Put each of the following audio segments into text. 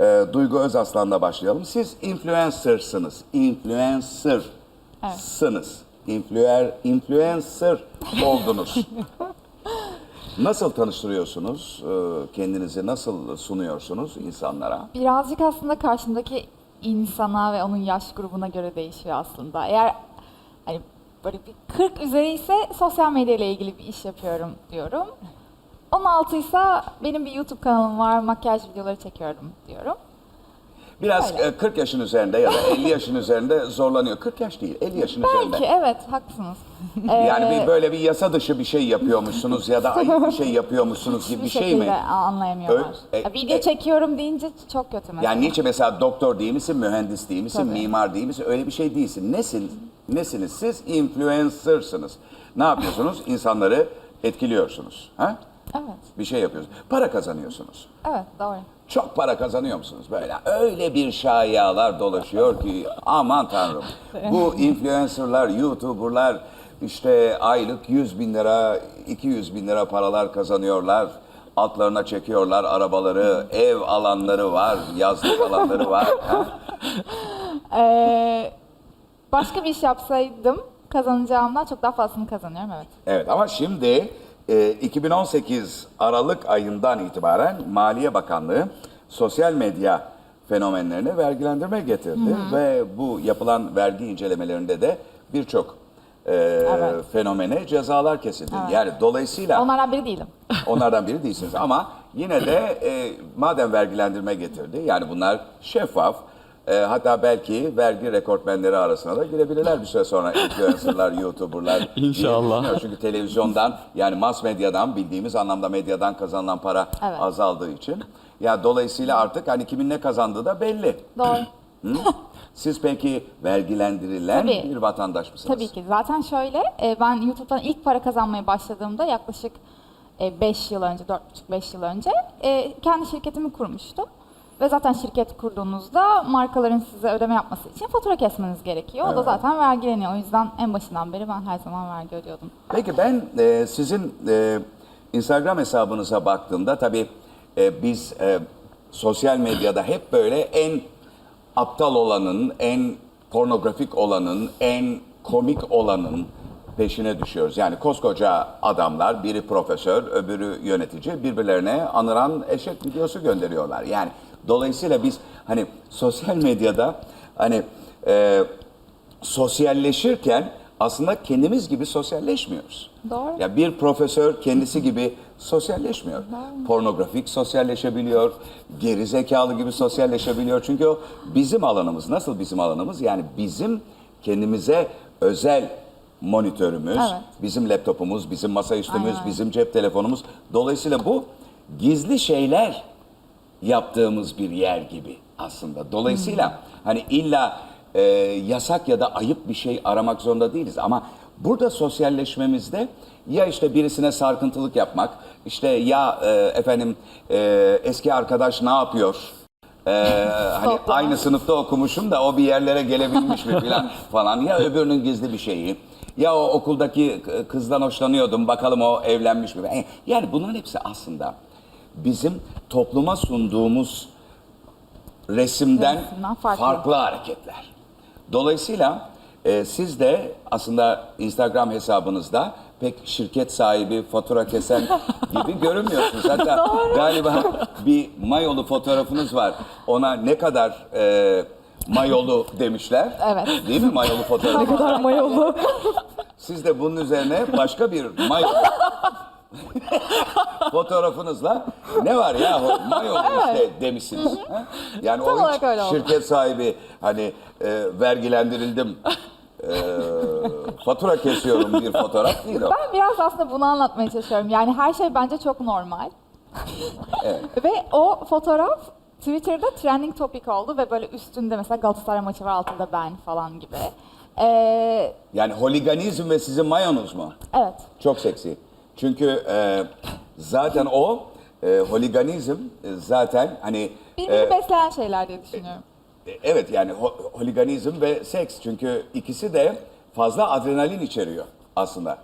e, Duygu Özaslan'la başlayalım. Siz influencer'sınız. Influencer'sınız. Influer, influencer oldunuz. Nasıl tanıştırıyorsunuz? e, Kendinizi nasıl sunuyorsunuz insanlara? Birazcık aslında karşımdaki insana ve onun yaş grubuna göre değişiyor aslında. Eğer hani böyle bir 40 üzeri ise sosyal medya ile ilgili bir iş yapıyorum diyorum. 16 ise benim bir YouTube kanalım var, makyaj videoları çekiyorum diyorum. Biraz Öyle. e, 40 yaşın üzerinde ya da 50 yaşın üzerinde zorlanıyor. 40 yaş değil, 50 yaşın üzerinde. Belki evet haklısınız. Yani Ee, bir böyle bir yasa dışı bir şey yapıyormuşsunuz ya da ayıp bir şey yapıyormuşsunuz gibi bir şey şekilde mi? anlayamıyorlar. Ö- e- Ya video e- çekiyorum deyince çok kötü mesela. Yani niçin mesela doktor değil misin, mühendis değil misin, Tabii. mimar değil misin? Öyle bir şey değilsin. Nesin? Nesiniz? Siz influencer'sınız. Ne yapıyorsunuz? İnsanları etkiliyorsunuz. Ha? Evet, Bir şey yapıyorsunuz. Para kazanıyorsunuz. evet doğru. Çok para kazanıyor musunuz böyle? Öyle bir şayialar dolaşıyor ki aman tanrım. Bu influencerlar, youtuberlar işte aylık 100 bin lira, 200 bin lira paralar kazanıyorlar. Altlarına çekiyorlar arabaları, ev alanları var, yazlık alanları var. ha? Ee, başka bir iş yapsaydım kazanacağımdan çok daha fazlasını kazanıyorum evet. Evet ama şimdi e, 2018 Aralık ayından itibaren Maliye Bakanlığı sosyal medya fenomenlerine vergilendirme getirdi ve bu yapılan vergi incelemelerinde de birçok e, Evet. fenomene cezalar kesildi. Yani dolayısıyla Onlardan biri değilim. onlardan biri değilsiniz ama yine de e, madem vergilendirme getirdi yani bunlar şeffaf e, hatta belki vergi rekortmenleri arasına da girebilirler bir süre sonra influencerlar, youtuberlar. İnşallah. Çünkü televizyondan yani mass medyadan bildiğimiz anlamda medyadan kazanılan para Evet. azaldığı için. Ya dolayısıyla artık hani kimin ne kazandığı da belli. Doğru. Siz peki vergilendirilen Tabii. bir vatandaş mısınız? Tabii ki. Zaten şöyle, e, ben YouTube'dan ilk para kazanmaya başladığımda yaklaşık 5 yıl önce, 4,5-5 yıl önce e, kendi şirketimi kurmuştum. Ve zaten şirket kurduğunuzda markaların size ödeme yapması için fatura kesmeniz gerekiyor. O da Evet. zaten vergileniyor. O yüzden en başından beri ben her zaman vergi ödüyordum. Peki ben e, sizin e, Instagram hesabınıza baktığımda tabii e, biz e, sosyal medyada hep böyle en aptal olanın, en pornografik olanın, en komik olanın peşine düşüyoruz. Yani koskoca adamlar, biri profesör, öbürü yönetici birbirlerine anıran eşek videosu gönderiyorlar. Yani dolayısıyla biz hani sosyal medyada hani e, sosyalleşirken aslında kendimiz gibi sosyalleşmiyoruz. Doğru. Ya bir profesör kendisi gibi sosyalleşmiyor. Pornografik sosyalleşebiliyor, geri zekalı gibi sosyalleşebiliyor. Çünkü o bizim alanımız. Nasıl bizim alanımız? Yani bizim kendimize özel monitörümüz, Evet. bizim laptopumuz, bizim masaüstümüz, Aynen. bizim cep telefonumuz. Dolayısıyla bu gizli şeyler yaptığımız bir yer gibi aslında. Dolayısıyla hani illa e, yasak ya da ayıp bir şey aramak zorunda değiliz ama burada sosyalleşmemizde ya işte birisine sarkıntılık yapmak, işte ya e, efendim e, eski arkadaş ne yapıyor? E, hani aynı sınıfta okumuşum da o bir yerlere gelebilmiş mi falan falan ya öbürünün gizli bir şeyi. Ya o okuldaki kızdan hoşlanıyordum bakalım o evlenmiş mi? Yani bunların hepsi aslında bizim topluma sunduğumuz resimden Resimden farklı. farklı. hareketler. Dolayısıyla e, siz de aslında Instagram hesabınızda pek şirket sahibi, fatura kesen gibi görünmüyorsunuz. Hatta galiba bir mayolu fotoğrafınız var. Ona ne kadar e, mayolu demişler. Evet. Değil mi mayolu fotoğrafı? Ne kadar mayolu. Siz de bunun üzerine başka bir mayolu fotoğrafınızla ne var ya mayolu işte demişsiniz. Ha? Yani Tam o olarak hiç öyle oldu. şirket sahibi hani e, vergilendirildim e, fatura kesiyorum bir fotoğraf değil o. Ben biraz aslında bunu anlatmaya çalışıyorum. Yani her şey bence çok normal. Evet. Ve o fotoğraf Twitter'da trending topic oldu ve böyle üstünde mesela Galatasaray maçı var altında ben falan gibi. Ee, Yani holiganizm ve sizin mayonuz mu? evet. Çok seksi. Çünkü e, zaten o e, holiganizm e, zaten hani Birbirini e, besleyen şeyler diye düşünüyorum. Evet yani ho- holiganizm ve seks çünkü ikisi de fazla adrenalin içeriyor aslında.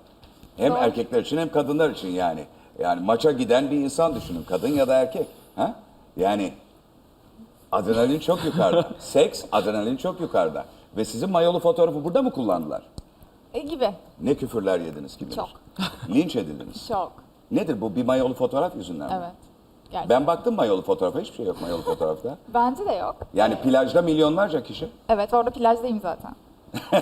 Hem Doğru. erkekler için hem kadınlar için yani. Yani maça giden bir insan düşünün kadın ya da erkek. Ha? Yani Adrenalin çok yukarıda. Seks, adrenalin çok yukarıda. Ve sizin mayolu fotoğrafı burada mı kullandılar? E, gibi. Ne küfürler yediniz gibi. Çok. Linç edildiniz. Çok. Nedir bu? Bir mayolu fotoğraf yüzünden mi? Evet. Gerçekten. Ben baktım mayolu fotoğrafa. Hiçbir şey yok mayolu fotoğrafta. Bence de yok. Yani plajda milyonlarca kişi. Evet orada plajdayım zaten.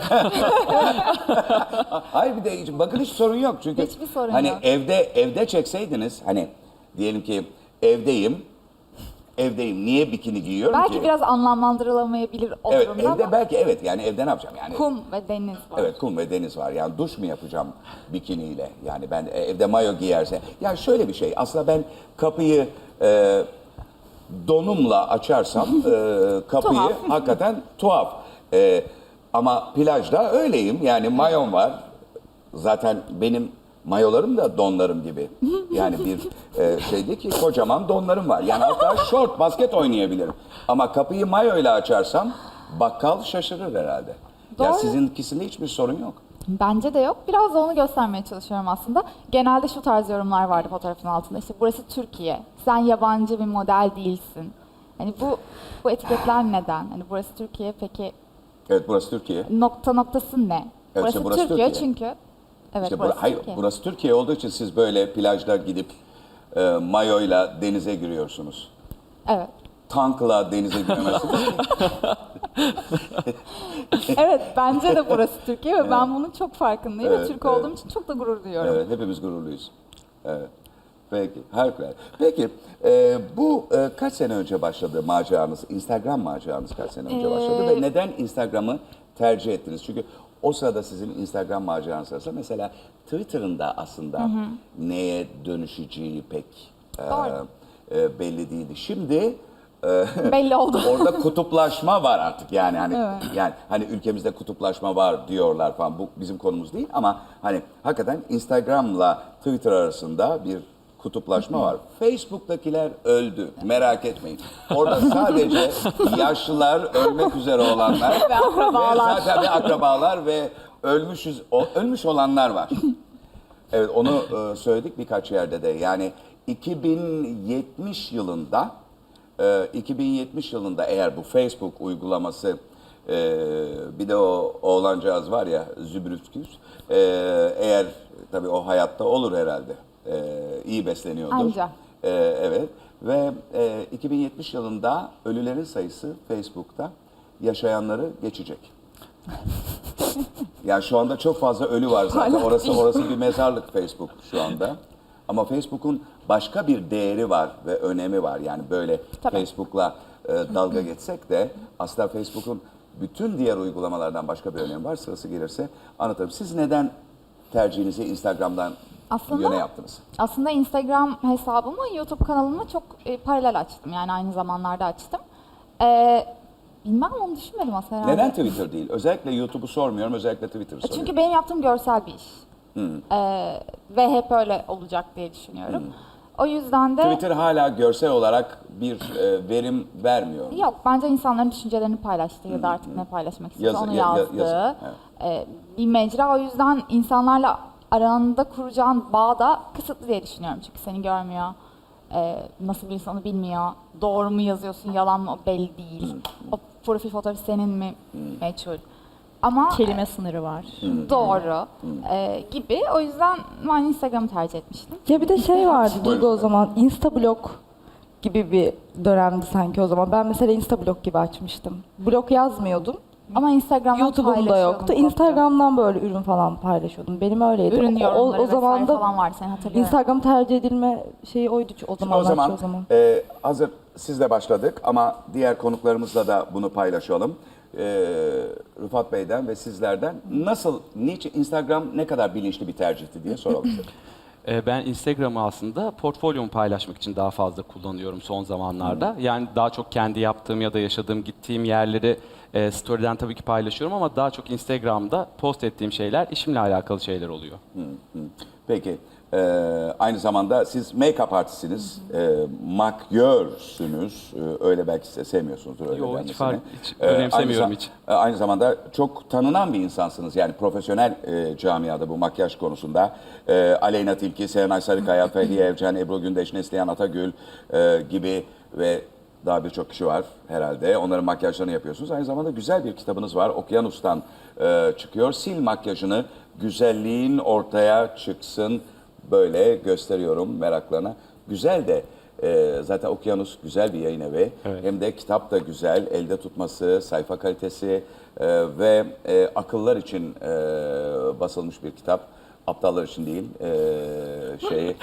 Hayır bir de bakın hiç sorun yok çünkü Hiçbir sorun hani yok. evde evde çekseydiniz hani diyelim ki evdeyim evdeyim niye bikini giyiyorum Belki ki? biraz anlamlandırılamayabilir o evet durumda evde ama belki evet yani evde ne yapacağım yani kum ve deniz var. Evet kum ve deniz var. Yani duş mu yapacağım bikiniyle? Yani ben e, evde mayo giyerse. Yani şöyle bir şey. Aslında ben kapıyı e, donumla açarsam e, kapıyı Tuhaf. hakikaten tuhaf. E, ama plajda öyleyim. Yani mayon var. Zaten benim mayolarım da donlarım gibi. Yani bir e, şeydi ki kocaman donlarım var. Yani hatta short basket oynayabilirim. Ama kapıyı mayoyla açarsam bakkal şaşırır herhalde. Ya Doğru. sizinkisinde hiçbir sorun yok. Bence de yok. Biraz da onu göstermeye çalışıyorum aslında. Genelde şu tarz yorumlar vardı fotoğrafın altında. İşte burası Türkiye. Sen yabancı bir model değilsin. Hani bu bu etiketler neden? Hani burası Türkiye peki Evet burası Türkiye. nokta noktası ne? Evet, burası, burası Türkiye, Türkiye. çünkü. Evet işte burası bura- hayır, Türkiye. burası Türkiye olduğu için siz böyle plajda gidip e, mayoyla denize giriyorsunuz. Evet. Tankla denize giremezsiniz. Evet bence de burası Türkiye ve ben bunun çok farkındayım Evet, ve Türk evet. olduğum için çok da gurur duyuyorum. evet, hepimiz gururluyuz. Evet. Peki, harikulade. Peki, e, bu e, kaç sene önce başladı maceranız? Instagram maceranız kaç sene önce başladı? Ee, Ve neden Instagram'ı tercih ettiniz? Çünkü o sırada sizin Instagram maceranız sırasında mesela Twitter'ın da aslında neye dönüşeceği pek e, Doğru. e, belli değildi. Şimdi e, Belli oldu. orada kutuplaşma var artık yani hani yani hani ülkemizde kutuplaşma var diyorlar falan bu bizim konumuz değil ama hani hakikaten Instagram'la Twitter arasında bir kutuplaşma var. Facebook'takiler öldü. Merak etmeyin. Orada sadece yaşlılar, ölmek üzere olanlar Ve akrabalar. ve zaten ve akrabalar ve ölmüşüz o- ölmüş olanlar var. Evet onu e, söyledik birkaç yerde de. Yani 2070 yılında e, 2070 yılında eğer bu Facebook uygulaması e, bir de o oğlancağız var ya Zübrütküs e, eğer tabii o hayatta olur herhalde. E, iyi besleniyordur. Anca. E, evet ve e, 2070 yılında ölülerin sayısı Facebook'ta yaşayanları geçecek. Yani şu anda çok fazla ölü var zaten. Hala Orası değil. orası bir mezarlık Facebook şu anda. Ama Facebook'un başka bir değeri var ve önemi var. Yani böyle Tabii. Facebook'la e, dalga geçsek de aslında Facebook'un bütün diğer uygulamalardan başka bir önemi var. Sırası gelirse anlatırım. Siz neden tercihinizi Instagram'dan Aslında- yöne yaptınız? Aslında Instagram hesabımı YouTube kanalımı çok e, paralel açtım. Yani aynı zamanlarda açtım. Ee, bilmem onu düşünmedim aslında herhalde. Neden Twitter değil? Özellikle YouTube'u sormuyorum, özellikle Twitter'ı soruyorum. Çünkü benim yaptığım görsel bir iş. Ee, ve hep öyle olacak diye düşünüyorum. O yüzden de Twitter hala görsel olarak bir e, verim vermiyor. yok bence insanların düşüncelerini paylaştığı ya da artık ne paylaşmak istiyorsa onu ya- ya- yazdığı yazı, e, bir mecra. O yüzden insanlarla aranda kuracağın bağ da kısıtlı diye düşünüyorum. Çünkü seni görmüyor. e, nasıl birisi onu bilmiyor. Doğru mu yazıyorsun, yalan mı o belli değil. O profil fotoğrafı senin mi meçhul. Ama Kelime sınırı var. doğru e, gibi. O yüzden ben Instagram'ı tercih etmiştim. Ya bir de şey vardı. Duygu o zaman Instablog gibi bir dönemdi sanki o zaman. Ben mesela Instablog gibi açmıştım. Blog yazmıyordum. Ama Instagram'dan YouTube'um da paylaşıyordum yoktu. Instagram'dan böyle ürün falan paylaşıyordum. Benim öyleydi. ürün O- yorumları o, o zaman da falan vardı seni hatırlıyorum. Instagram tercih edilme şeyi oydu o Şimdi zamanlar. o zaman, çoğu zaman. e, hazır sizle başladık ama diğer konuklarımızla da bunu paylaşalım. E, Rıfat Bey'den ve sizlerden nasıl, niçin Instagram ne kadar bilinçli bir tercihti diye soralım. Ee, Ben Instagram'ı aslında portfolyomu paylaşmak için daha fazla kullanıyorum son zamanlarda. Yani daha çok kendi yaptığım ya da yaşadığım, gittiğim yerleri e, story'den tabii ki paylaşıyorum ama daha çok Instagram'da post ettiğim şeyler işimle alakalı şeyler oluyor. Peki, e, aynı zamanda siz make-up artistsiniz, e, makyörsünüz, e, öyle belki size sevmiyorsunuzdur öyle Yo, hiç denmesini. fark- hiç E, aynı önemsemiyorum za- hiç. e, Aynı zamanda çok tanınan bir insansınız yani profesyonel e, camiada bu makyaj konusunda. E, Aleyna Tilki, Serenay Sarıkaya, Fehriye Evcen, Ebru Gündeş, Neslihan Atagül e, gibi ve Daha birçok kişi var herhalde. Onların makyajlarını yapıyorsunuz. Aynı zamanda güzel bir kitabınız var. Okyanus'tan e, çıkıyor. Sil makyajını güzelliğin ortaya çıksın. Böyle gösteriyorum meraklarına. Güzel de e, zaten Okyanus güzel bir yayın evi. Evet. Hem de kitap da güzel. Elde tutması, sayfa kalitesi e, ve e, akıllar için e, basılmış bir kitap. Aptallar için değil. E, şey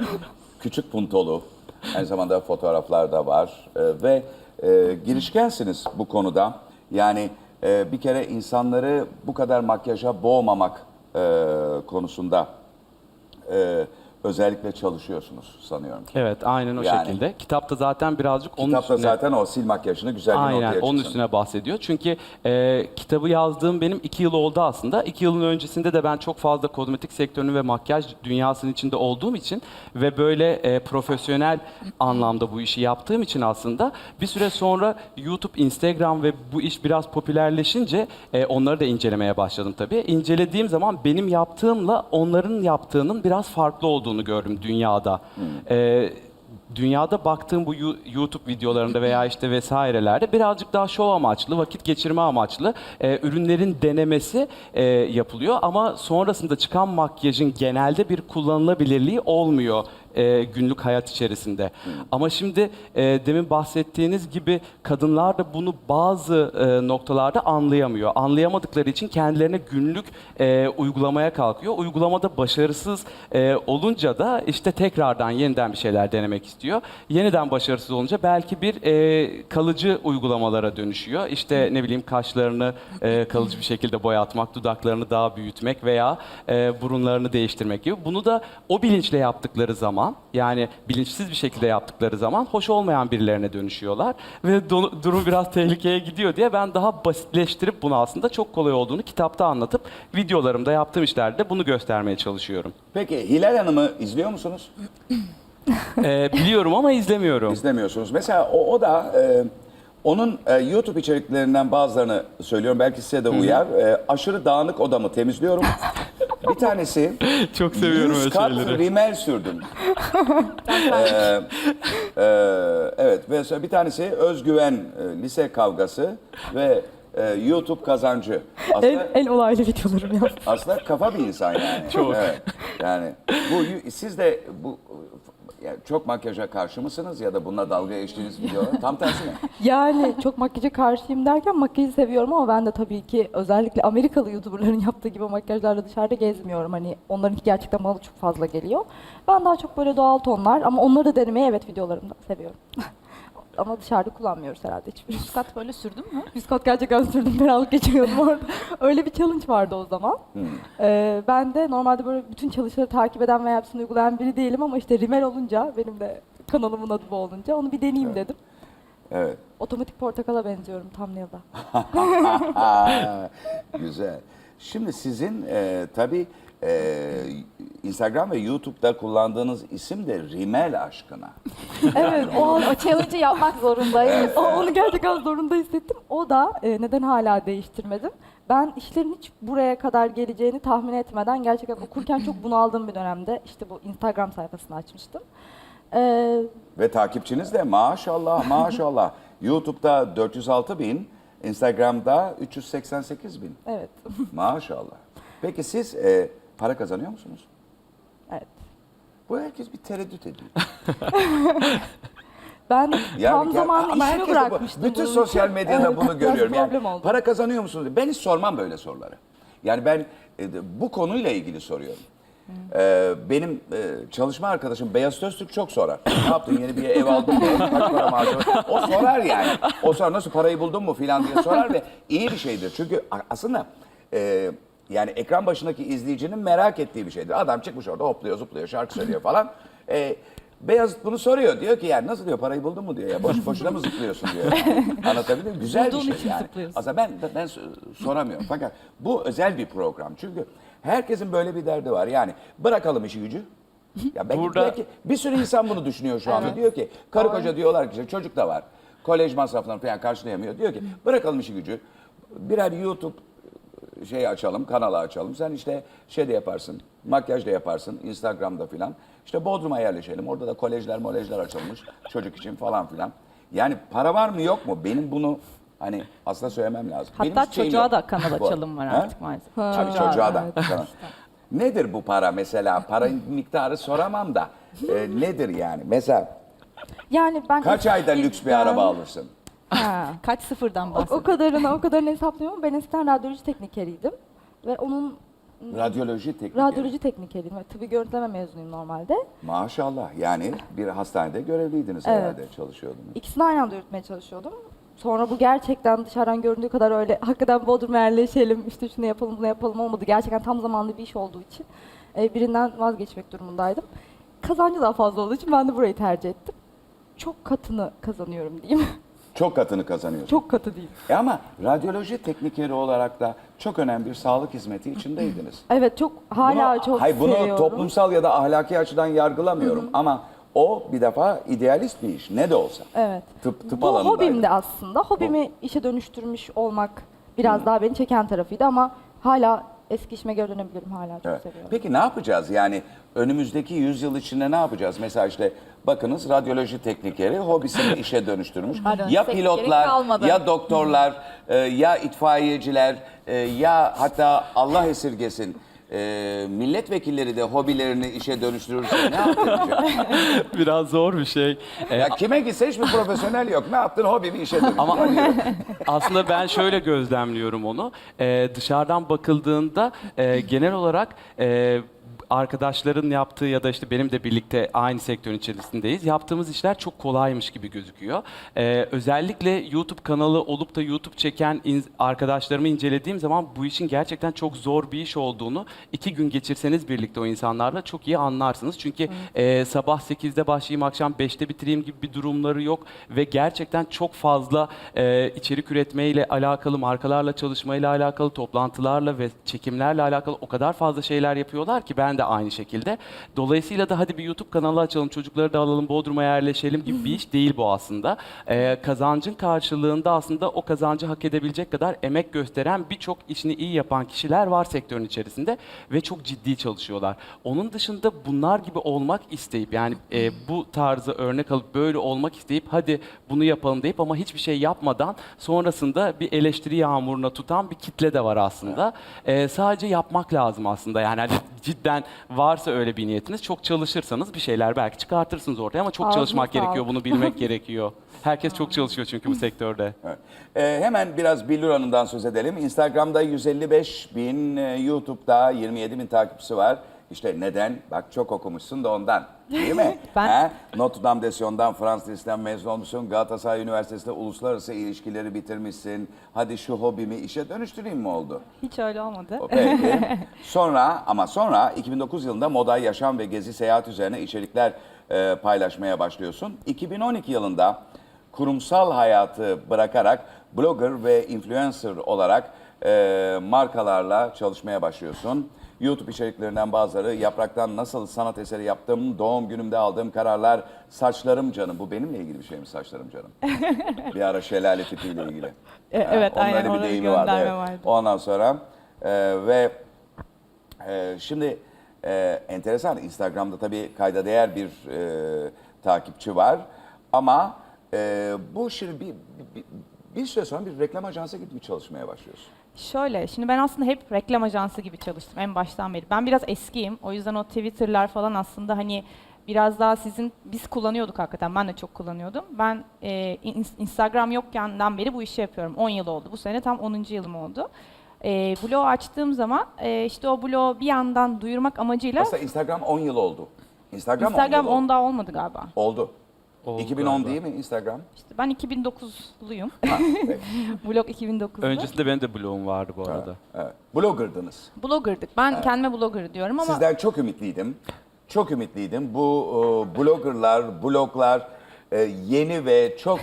küçük puntolu. Aynı zamanda fotoğraflar da var. E, ve e, girişkensiniz bu konuda. Yani e, bir kere insanları bu kadar makyaja boğmamak e, konusunda. E, özellikle çalışıyorsunuz sanıyorum. Evet, aynen o Yani. şekilde. Kitapta zaten birazcık onun Kitapta üstüne... zaten o sil makyajını güzelliğini Aynen ortaya onun çıksın. üstüne bahsediyor. Çünkü e, kitabı yazdığım benim iki yıl oldu aslında. İki yılın öncesinde de ben çok fazla kozmetik sektörünün ve makyaj dünyasının içinde olduğum için ve böyle e, profesyonel anlamda bu işi yaptığım için aslında bir süre sonra YouTube, Instagram ve bu iş biraz popülerleşince e, onları da incelemeye başladım tabii. İncelediğim zaman benim yaptığımla onların yaptığının biraz farklı olduğunu gördüm dünyada. E, dünyada baktığım bu YouTube videolarında veya işte vesairelerde birazcık daha şov amaçlı, vakit geçirme amaçlı e, ürünlerin denemesi e, yapılıyor. Ama sonrasında çıkan makyajın genelde bir kullanılabilirliği olmuyor e, günlük hayat içerisinde. Ama şimdi e, demin bahsettiğiniz gibi kadınlar da bunu bazı e, noktalarda anlayamıyor. Anlayamadıkları için kendilerine günlük e, uygulamaya kalkıyor. Uygulamada başarısız e, olunca da işte tekrardan yeniden bir şeyler denemek istiyor. Yeniden başarısız olunca belki bir e, kalıcı uygulamalara dönüşüyor. İşte ne bileyim kaşlarını e, kalıcı bir şekilde boyatmak, dudaklarını daha büyütmek veya e, burunlarını değiştirmek gibi. Bunu da o bilinçle yaptıkları zaman yani bilinçsiz bir şekilde yaptıkları zaman hoş olmayan birilerine dönüşüyorlar ve do- durum biraz tehlikeye gidiyor diye ben daha basitleştirip bunu aslında çok kolay olduğunu kitapta anlatıp videolarımda yaptığım işlerde bunu göstermeye çalışıyorum. Peki Hilal Hanım'ı izliyor musunuz? E, biliyorum ama izlemiyorum. İzlemiyorsunuz. Mesela o, o da e, onun e, YouTube içeriklerinden bazılarını söylüyorum. Belki size de uyar. E, aşırı dağınık odamı temizliyorum. bir tanesi Çok seviyorum 100 öyle kat şeyleri. rimel sürdüm. Ee, e, evet ve sonra bir tanesi özgüven e, lise kavgası ve e, YouTube kazancı. Aslında, En, en olaylı videolarım ya. aslında kafa bir insan yani. Çok. Evet, yani bu siz de bu yani çok makyaja karşı mısınız ya da bununla dalga geçtiğiniz videolar tam tersi mi? Yani çok makyaja karşıyım derken makyajı seviyorum ama ben de tabii ki özellikle Amerikalı YouTuber'ların yaptığı gibi makyajlarla dışarıda gezmiyorum. Hani onlarınki gerçekten bana çok fazla geliyor. Ben daha çok böyle doğal tonlar ama onları da denemeyi evet videolarımda seviyorum. ama dışarıda kullanmıyoruz herhalde hiçbirimiz. Üst kat böyle sürdün mü? Kat gerçekten sürdüm, fenalık geçiriyordum orada. Öyle bir challenge vardı o zaman. Ee, ben de normalde böyle bütün challenge'ları takip eden veya hepsini uygulayan biri değilim ama işte rimel olunca, benim de kanalımın adı bu olunca onu bir deneyeyim dedim. Evet. Otomatik portakala benziyorum thumbnail'da. Güzel. Şimdi sizin e, tabii e, Instagram ve YouTube'da kullandığınız isim de rimel aşkına. evet, o an O challenge'ı yapmak zorundayız. o, onu gerçekten zorunda hissettim. O da e, neden hala değiştirmedim? Ben işlerin hiç buraya kadar geleceğini tahmin etmeden gerçekten okurken çok bunaldığım bir dönemde işte bu Instagram sayfasını açmıştım. Ee, Ve takipçiniz de maşallah maşallah. YouTube'da 406 bin, Instagram'da 388 bin. evet, Maşallah. Peki siz e, para kazanıyor musunuz? Evet. Bu herkes bir tereddüt ediyor. Ben tam ki- zamanlı ama işimi herkes de bu- bırakmıştım. Bütün bunun sosyal için. medyada Evet, bunu biraz görüyorum. Yani problem oldu. para kazanıyor musunuz? Ben hiç sormam böyle soruları. Yani ben e, de- bu konuyla ilgili soruyorum. Ee, benim e, çalışma arkadaşım Beyaz Öztürk çok sorar. Ne yaptın yeni bir ev aldın mı? Kaç para var? O sorar yani. O sorar nasıl parayı buldun mu filan diye sorar ve iyi bir şeydir. Çünkü a- aslında e, yani ekran başındaki izleyicinin merak ettiği bir şeydir. Adam çıkmış orada hopluyor zıplıyor şarkı söylüyor falan. E, Beyazıt bunu soruyor. Diyor ki yani nasıl diyor parayı buldun mu diyor ya. Boş, boşuna mı zıplıyorsun diyor. Anlatabildim mi? Güzel bir Bulduğun şey için yani. zıplıyorsun. Aslında ben ben soramıyorum. Fakat bu özel bir program. Çünkü herkesin böyle bir derdi var. Yani bırakalım işi gücü. Ya belki, Burada- belki bir sürü insan bunu düşünüyor şu anda. Evet. Diyor ki karı koca diyorlar ki işte çocuk da var. Kolej masraflarını falan karşılayamıyor. Diyor ki bırakalım işi gücü. Birer YouTube şey açalım, kanalı açalım. Sen işte şey de yaparsın, makyaj da yaparsın, Instagram'da filan. İşte Bodrum'a yerleşelim. Orada da kolejler, molejler açılmış çocuk için falan filan. Yani para var mı yok mu? Benim bunu hani aslında söylemem lazım. Benim Hatta şeyim çocuğa yok. da kanal Bu- açalım var Ha? artık maalesef. Tabii Çocuğa, da. Tamam. Nedir bu para mesela? Para miktarı soramam da. e, nedir yani? Mesela Yani ben kaç ayda lüks bir araba alırsın? Ha. Kaç sıfırdan O, o kadarını o kadarını hesaplıyorum. Ben eskiden radyoloji teknikeriydim ve onun Radyoloji teknikeri. radyoloji teknikeriyim. ve Tıbbi görüntüleme mezunuyum normalde. Maşallah. Yani bir hastanede görevliydiniz Evet. herhalde çalışıyordunuz. İkisini aynı anda yürütmeye çalışıyordum. Sonra bu gerçekten dışarıdan göründüğü kadar öyle hakikaten Bodrum'a yerleşelim, işte şunu yapalım, bunu yapalım olmadı. Gerçekten tam zamanlı bir iş olduğu için e, birinden vazgeçmek durumundaydım. Kazancı daha fazla olduğu için ben de burayı tercih ettim. Çok katını kazanıyorum diyeyim. Çok katını kazanıyorsun. Çok katı değil. E ama radyoloji teknikeri olarak da çok önemli bir sağlık hizmeti içindeydiniz. Evet çok hala Bunu- çok hayır, bunu seviyorum. toplumsal ya da ahlaki açıdan yargılamıyorum ama o bir defa idealist bir iş ne de olsa. Evet. Tıp, tıp Bu alanındaydı. hobimdi aslında. Hobimi işe dönüştürmüş olmak biraz daha beni çeken tarafıydı ama hala eski işime geri dönebilirim hala çok Evet. seviyorum. Peki ne yapacağız? Yani önümüzdeki yüzyıl içinde ne yapacağız? Mesela işte bakınız radyoloji teknikeri hobisini işe dönüştürmüş. Pardon, ya teknikeri pilotlar, kalmadı. ya doktorlar, e, ya itfaiyeciler, e, ya hatta Allah esirgesin e, milletvekilleri de hobilerini işe dönüştürürse ne yapacak? Biraz zor bir şey. Ee, ya kime gitse hiçbir profesyonel yok. Ne yaptın hobimi işe dönüştür. Ama aslında ben şöyle gözlemliyorum onu. Ee, dışarıdan bakıldığında e, genel olarak e, arkadaşların yaptığı ya da işte benim de birlikte aynı sektörün içerisindeyiz. Yaptığımız işler çok kolaymış gibi gözüküyor. Ee, özellikle YouTube kanalı olup da YouTube çeken in- arkadaşlarımı incelediğim zaman bu işin gerçekten çok zor bir iş olduğunu iki gün geçirseniz birlikte o insanlarla çok iyi anlarsınız. Çünkü e, sabah 8'de başlayayım akşam 5'te bitireyim gibi bir durumları yok ve gerçekten çok fazla e, içerik üretmeyle alakalı, markalarla çalışmayla alakalı, toplantılarla ve çekimlerle alakalı o kadar fazla şeyler yapıyorlar ki ben de aynı şekilde. Dolayısıyla da hadi bir YouTube kanalı açalım, çocukları da alalım, Bodrum'a yerleşelim gibi bir iş değil bu aslında. E, kazancın karşılığında aslında o kazancı hak edebilecek kadar emek gösteren birçok işini iyi yapan kişiler var sektörün içerisinde ve çok ciddi çalışıyorlar. Onun dışında bunlar gibi olmak isteyip yani e, bu tarzı örnek alıp böyle olmak isteyip hadi bunu yapalım deyip ama hiçbir şey yapmadan sonrasında bir eleştiri yağmuruna tutan bir kitle de var aslında. E, sadece yapmak lazım aslında yani hani cidden varsa öyle bir niyetiniz çok çalışırsanız bir şeyler belki çıkartırsınız ortaya ama çok Ağzına çalışmak sağlık. gerekiyor bunu bilmek gerekiyor. Herkes çok çalışıyor çünkü bu sektörde. Evet. Ee, hemen biraz Billur Hanım'dan söz edelim. Instagram'da 155 bin, e, YouTube'da 27 bin takipçisi var. İşte neden? Bak çok okumuşsun da ondan. Değil mi? Ben- He? Notre Dame de Sion'dan Fransız Lisesi'nden mezun olmuşsun. Galatasaray Üniversitesi'nde uluslararası ilişkileri bitirmişsin. Hadi şu hobimi işe dönüştüreyim mi oldu? Hiç öyle olmadı. O Peki. sonra ama sonra 2009 yılında moda, yaşam ve gezi seyahat üzerine içerikler e, paylaşmaya başlıyorsun. 2012 yılında kurumsal hayatı bırakarak blogger ve influencer olarak e, markalarla çalışmaya başlıyorsun. YouTube içeriklerinden bazıları yapraktan nasıl sanat eseri yaptım, doğum günümde aldığım kararlar, saçlarım canım. Bu benimle ilgili bir şey mi saçlarım canım? bir ara şelale tipiyle ilgili. E, evet, onların aynen, bir deyimi vardı. evet. vardı. Ondan sonra e, ve e, şimdi e, enteresan Instagram'da tabii kayda değer bir e, takipçi var ama e, bu şimdi bir, bir, bir süre sonra bir reklam ajansı gibi çalışmaya başlıyorsun. Şöyle, şimdi ben aslında hep reklam ajansı gibi çalıştım en baştan beri. Ben biraz eskiyim. O yüzden o Twitter'lar falan aslında hani biraz daha sizin, biz kullanıyorduk hakikaten. Ben de çok kullanıyordum. Ben e, in- Instagram yokkenden beri bu işi yapıyorum. 10 yıl oldu. Bu sene tam 10. yılım oldu. E, blog açtığım zaman e, işte o blogu bir yandan duyurmak amacıyla Aslında Instagram 10 yıl oldu. Instagram, 10 Instagram yıl oldu. 10 daha olmadı galiba. oldu. Oldu 2010 galiba. değil mi Instagram? İşte ben 2009'luyum. Ha, peki. Blog 2009'da. Öncesinde benim de blogum vardı bu arada. evet. Blogger'dınız. Blogger'dık. Ben kendime blogger diyorum ama Sizden çok ümitliydim. Çok ümitliydim. Bu e, bloggerlar, bloglar e, yeni ve çok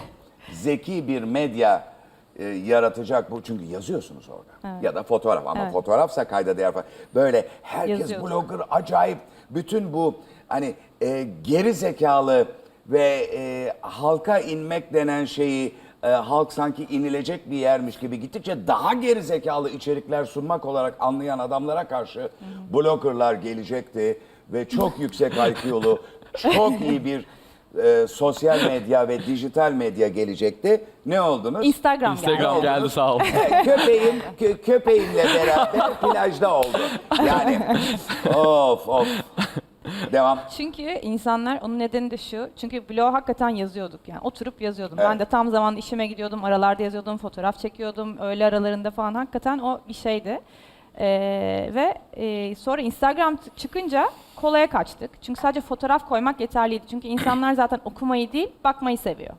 zeki bir medya e, yaratacak bu. Çünkü yazıyorsunuz orada. Ya da fotoğraf ama Evet. fotoğrafsa kayda değer falan. Böyle herkes Yazıyoruz. blogger acayip. Bütün bu hani e, geri zekalı ve e, halka inmek denen şeyi e, halk sanki inilecek bir yermiş gibi gittikçe daha geri zekalı içerikler sunmak olarak anlayan adamlara karşı bloggerlar gelecekti ve çok yüksek IQ'lu, çok iyi bir e, sosyal medya ve dijital medya gelecekti. Ne oldunuz? Instagram, Instagram geldi. geldi sağ ol. Köpeğim, kö- köpeğimle beraber plajda oldu. Yani of of. Devam. Çünkü insanlar onun nedeni de şu. Çünkü blog hakikaten yazıyorduk yani. Oturup yazıyordum. Evet. Ben de tam zaman işime gidiyordum. Aralarda yazıyordum. Fotoğraf çekiyordum. Öğle aralarında falan. Hakikaten o bir şeydi. Ee, ve e, sonra Instagram çıkınca kolaya kaçtık. Çünkü sadece fotoğraf koymak yeterliydi. Çünkü insanlar zaten okumayı değil, bakmayı seviyor.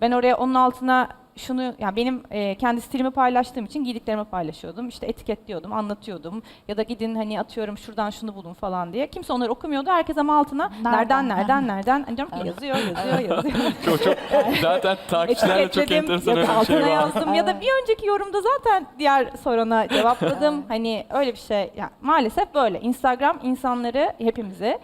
Ben oraya onun altına şunu, yani benim e, kendi stilimi paylaştığım için giydiklerimi paylaşıyordum. İşte etiketliyordum, anlatıyordum. Ya da gidin hani atıyorum şuradan şunu bulun falan diye. Kimse onları okumuyordu. Herkes ama altına nereden, Nereden? nereden, nereden. Hani diyorum ki yazıyor, yazıyor, yazıyor. çok çok zaten takipçilerle çok Etiketledim enteresan ya öyle da bir şey altına var. yazdım ya da bir önceki yorumda zaten diğer soruna cevapladım. hani öyle bir şey. Yani maalesef böyle. Instagram insanları hepimizi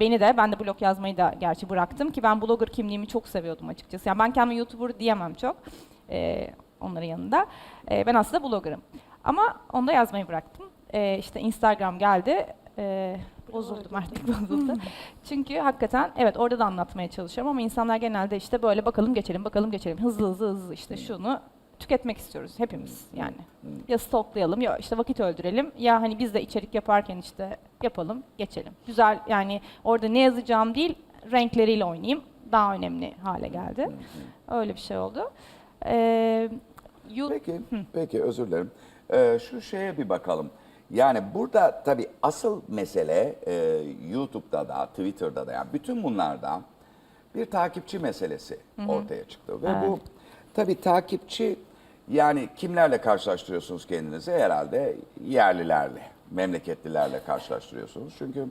Beni de, ben de blog yazmayı da gerçi bıraktım ki ben blogger kimliğimi çok seviyordum açıkçası. Yani ben kendime YouTuber diyemem çok ee, onların yanında. Ee, ben aslında bloggerım. Ama onu da yazmayı bıraktım. Ee, işte Instagram geldi. Ee, bozuldum artık bozuldu. Çünkü hakikaten evet orada da anlatmaya çalışıyorum ama insanlar genelde işte böyle bakalım geçelim, bakalım geçelim. Hızlı hızlı hızlı işte şunu tüketmek istiyoruz hepimiz yani. Ya stoklayalım ya işte vakit öldürelim ya hani biz de içerik yaparken işte yapalım, geçelim. Güzel yani orada ne yazacağım değil renkleriyle oynayayım daha önemli hale geldi. Öyle bir şey oldu. Ee, you- Peki, peki özür dilerim. Ee, şu şeye bir bakalım. Yani burada tabii asıl mesele e, YouTube'da da, Twitter'da da yani bütün bunlarda bir takipçi meselesi ortaya çıktı. Ve bu tabii takipçi yani kimlerle karşılaştırıyorsunuz kendinizi? Herhalde yerlilerle, memleketlilerle karşılaştırıyorsunuz. Çünkü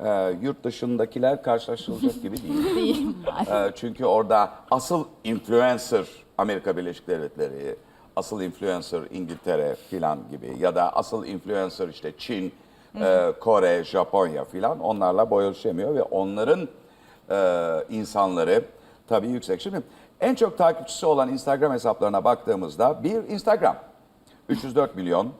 e, yurt dışındakiler karşılaştırılacak gibi değil. Değil. Ee, çünkü orada asıl influencer Amerika Birleşik Devletleri, asıl influencer İngiltere filan gibi ya da asıl influencer işte Çin, e, Kore, Japonya filan onlarla boy ölçemiyor ve onların e, insanları tabii yüksek. Şimdi en çok takipçisi olan Instagram hesaplarına baktığımızda bir Instagram 304 milyon.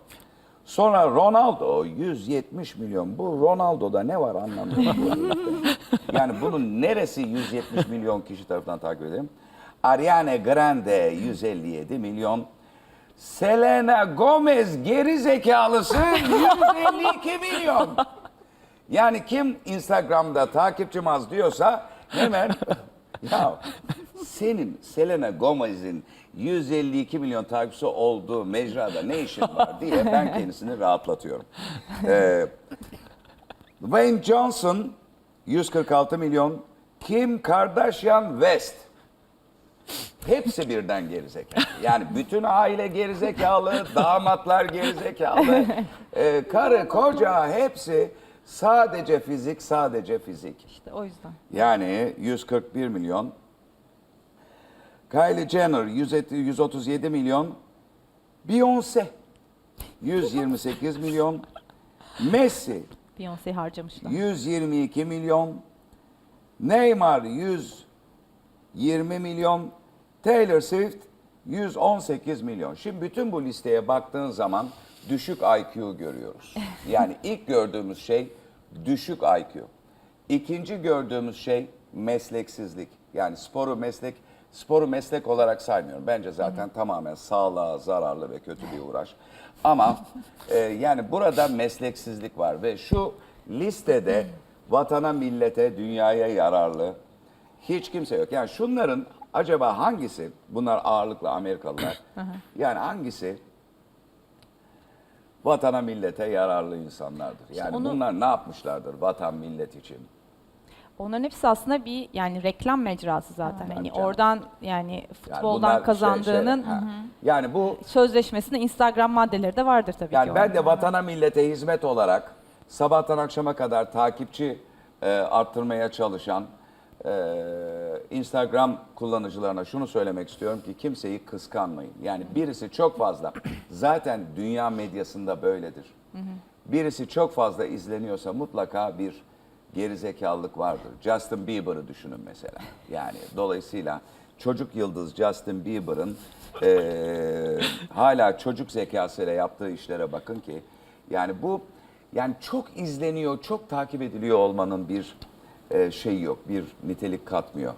Sonra Ronaldo 170 milyon. Bu Ronaldo'da ne var anlamıyorum. yani bunun neresi 170 milyon kişi tarafından takip edelim? Ariana Grande 157 milyon. Selena Gomez geri zekalısı 152 milyon. Yani kim Instagram'da takipçim az diyorsa hemen ya senin Selena Gomez'in 152 milyon takipçisi olduğu mecrada ne işin var diye ben kendisini rahatlatıyorum. Ee, Wayne Johnson 146 milyon, Kim Kardashian West Hepsi birden gerizekalı. Yani bütün aile gerizekalı, damatlar gerizekalı, e, karı, koca hepsi sadece fizik, sadece fizik. işte o yüzden. Yani 141 milyon. Kylie Jenner 107 137 milyon. Beyoncé 128 milyon. Messi Beyoncé'yi harcamışlar. 122 milyon. Neymar 120 milyon. Taylor Swift 118 milyon. Şimdi bütün bu listeye baktığın zaman düşük IQ görüyoruz. Yani ilk gördüğümüz şey düşük IQ. İkinci gördüğümüz şey mesleksizlik. Yani sporu meslek sporu meslek olarak saymıyorum. Bence zaten tamamen sağlığa zararlı ve kötü bir uğraş. Ama e, yani burada mesleksizlik var ve şu listede vatana, millete, dünyaya yararlı hiç kimse yok. Yani şunların acaba hangisi, bunlar ağırlıklı Amerikalılar, yani hangisi vatana, millete yararlı insanlardır? Yani onu- bunlar ne yapmışlardır vatan, millet için? Onların hepsi aslında bir yani reklam mecrası zaten. hani Tabii canım. oradan yani Yani futboldan bunlar şey- kazandığının şey- ha. Yani bu sözleşmesinde Instagram maddeleri de vardır tabii Yani ki. ben onun. de vatana millete hizmet olarak sabahtan akşama kadar takipçi e, arttırmaya çalışan e, Instagram kullanıcılarına şunu söylemek istiyorum ki kimseyi kıskanmayın. Yani birisi çok fazla zaten dünya medyasında böyledir. Birisi çok fazla izleniyorsa mutlaka bir gerizekalılık vardır. Justin Bieber'ı düşünün mesela. Yani dolayısıyla çocuk yıldız Justin Bieber'ın eee, hala çocuk zekasıyla yaptığı işlere bakın ki yani bu yani çok izleniyor, çok takip ediliyor olmanın bir e, şey yok, bir nitelik katmıyor.